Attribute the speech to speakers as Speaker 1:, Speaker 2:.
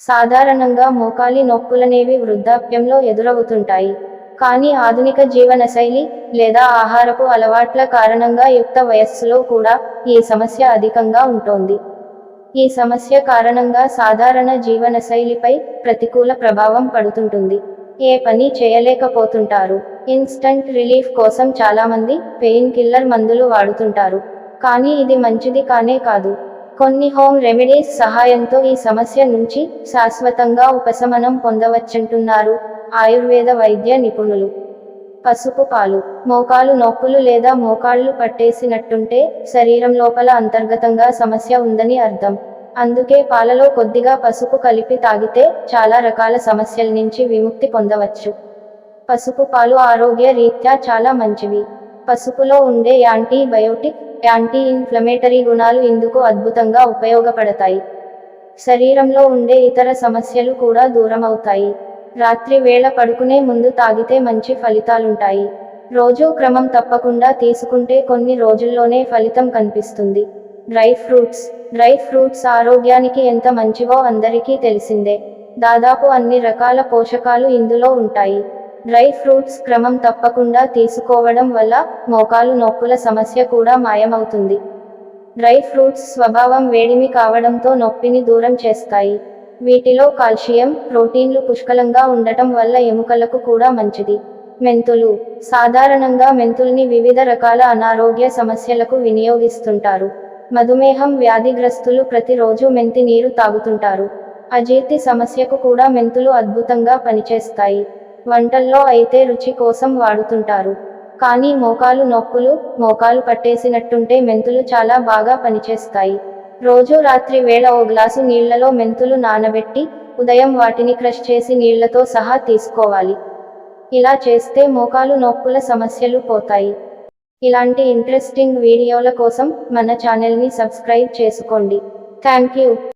Speaker 1: సాధారణంగా మోకాలి నొప్పులనేవి వృద్ధాప్యంలో ఎదురవుతుంటాయి. కానీ ఆధునిక జీవనశైలి లేదా ఆహారపు అలవాట్ల కారణంగా యుక్త వయస్సులో కూడా ఈ సమస్య అధికంగా ఉంటోంది. ఈ సమస్య కారణంగా సాధారణ జీవనశైలిపై ప్రతికూల ప్రభావం పడుతుంటుంది. ఏ పని చేయలేకపోతుంటారు. ఇన్స్టంట్ రిలీఫ్ కోసం చాలామంది పెయిన్ కిల్లర్ మందులు వాడుతుంటారు. కానీ ఇది మంచిది కానే కాదు. కొన్ని హోమ్ రెమెడీస్ సహాయంతో ఈ సమస్య నుంచి శాశ్వతంగా ఉపశమనం పొందవచ్చంటున్నారు ఆయుర్వేద వైద్య నిపుణులు. పసుపు పాలు మోకాలు నొప్పులు లేదా మోకాళ్ళు పట్టేసినట్టుంటే శరీరం లోపల అంతర్గతంగా సమస్య ఉందని అర్థం. అందుకే పాలలో కొద్దిగా పసుపు కలిపి తాగితే చాలా రకాల సమస్యల నుంచి విముక్తి పొందవచ్చు. పసుపు పాలు ఆరోగ్య రీత్యా చాలా మంచివి. పసుపులో ఉండే యాంటీబయోటిక్ యాంటీ ఇన్ఫ్లమేటరీ గుణాలు ఇందుకు అద్భుతంగా ఉపయోగపడతాయి. శరీరంలో ఉండే ఇతర సమస్యలు కూడా దూరమవుతాయి. రాత్రి వేళ పడుకునే ముందు తాగితే మంచి ఫలితాలుంటాయి. రోజూ క్రమం తప్పకుండా తీసుకుంటే కొన్ని రోజుల్లోనే ఫలితం కనిపిస్తుంది. Dry fruits. డ్రై ఫ్రూట్స్ ఆరోగ్యానికి ఎంత మంచివో అందరికీ తెలిసిందే. దాదాపు అన్ని రకాల పోషకాలు ఇందులో ఉంటాయి. డ్రై ఫ్రూట్స్ క్రమం తప్పకుండా తీసుకోవడం వల్ల మోకాలు నొప్పుల సమస్య కూడా మాయమవుతుంది. డ్రై ఫ్రూట్స్ స్వభావం వేడిమి కావడంతో నొప్పిని దూరం చేస్తాయి. వీటిలో కాల్షియం ప్రోటీన్లు పుష్కలంగా ఉండటం వల్ల ఎముకలకు కూడా మంచిది. మెంతులు సాధారణంగా మెంతుల్ని వివిధ రకాల అనారోగ్య సమస్యలకు వినియోగిస్తుంటారు. మధుమేహం వ్యాధిగ్రస్తులు ప్రతిరోజు మెంతి నీరు తాగుతుంటారు. అజీర్తి సమస్యకు కూడా మెంతులు అద్భుతంగా పనిచేస్తాయి. వంటల్లో అయితే రుచి కోసం వాడుతుంటారు. కానీ మోకాలు నొప్పులు మోకాలు పట్టేసినట్టుంటే మెంతులు చాలా బాగా పనిచేస్తాయి. రోజు రాత్రి వేళ ఓ గ్లాసు నీళ్ళలో మెంతులు నానబెట్టి ఉదయం వాటిని క్రష్ చేసి నీళ్ళతో సహా తీసుకోవాలి. ఇలా చేస్తే మోకాలు నొప్పుల సమస్యలు పోతాయి. ఇలాంటి ఇంట్రెస్టింగ్ వీడియోల కోసం మన ఛానల్ని సబ్స్క్రైబ్ చేసుకోండి. Thank you